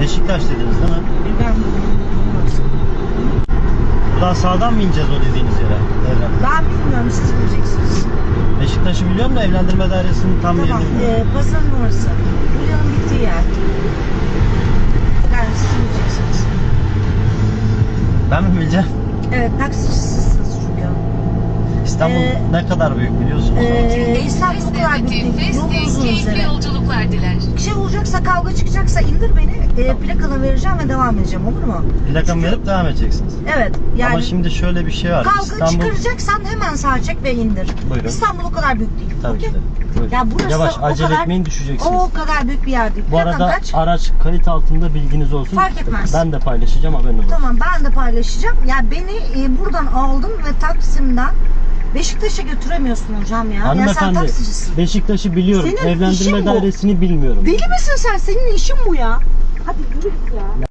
Beşiktaş dediniz değil mi? Ben Buradan sağdan mı ineceğiz o dediğiniz yere? Evlen. Ben bilmiyorum siz bileceksiniz. Beşiktaş'ı biliyorum da evlendirme dairesinin tam Tamam. yerini bilmiyorum. E, pazarın orası. Bulya'nın bittiği yer. Yani siz bileceksiniz. Ben mi bileceğim? Evet taksicisiniz. İstanbul Ee, ne kadar büyük biliyorsunuz. Ee, İstanbul o kadar büyük değil. Yol uzun keyifli üzere. yolculuklar diler. Bir şey olacaksa kavga çıkacaksa indir beni. E, plakanı vereceğim ve devam edeceğim olur mu? Plakamı verip devam edeceksiniz. Evet. Yani Ama şimdi şöyle bir şey var. kavga İstanbul... çıkaracaksan hemen sağ çek ve indir. Buyurun. İstanbul o kadar büyük değil. Tabii okey? ki de. Buyurun. Ya burası Yavaş o acele kadar- etmeyin düşeceksiniz. O kadar büyük bir yer değil. Bu Plakan arada kaç? araç kayıt altında bilginiz olsun. Fark etmez. Ben de paylaşacağım haberin olsun. Tamam ben de paylaşacağım. Ya beni e, buradan aldın ve Taksim'den Beşiktaş'a götüremiyorsun hocam ya. Ya sen Hanımefendi taksicisin. Beşiktaş'ı biliyorum. Senin işin Evlendirme bu. dairesini bilmiyorum. Deli misin sen? Senin işin bu ya. Hadi yürü.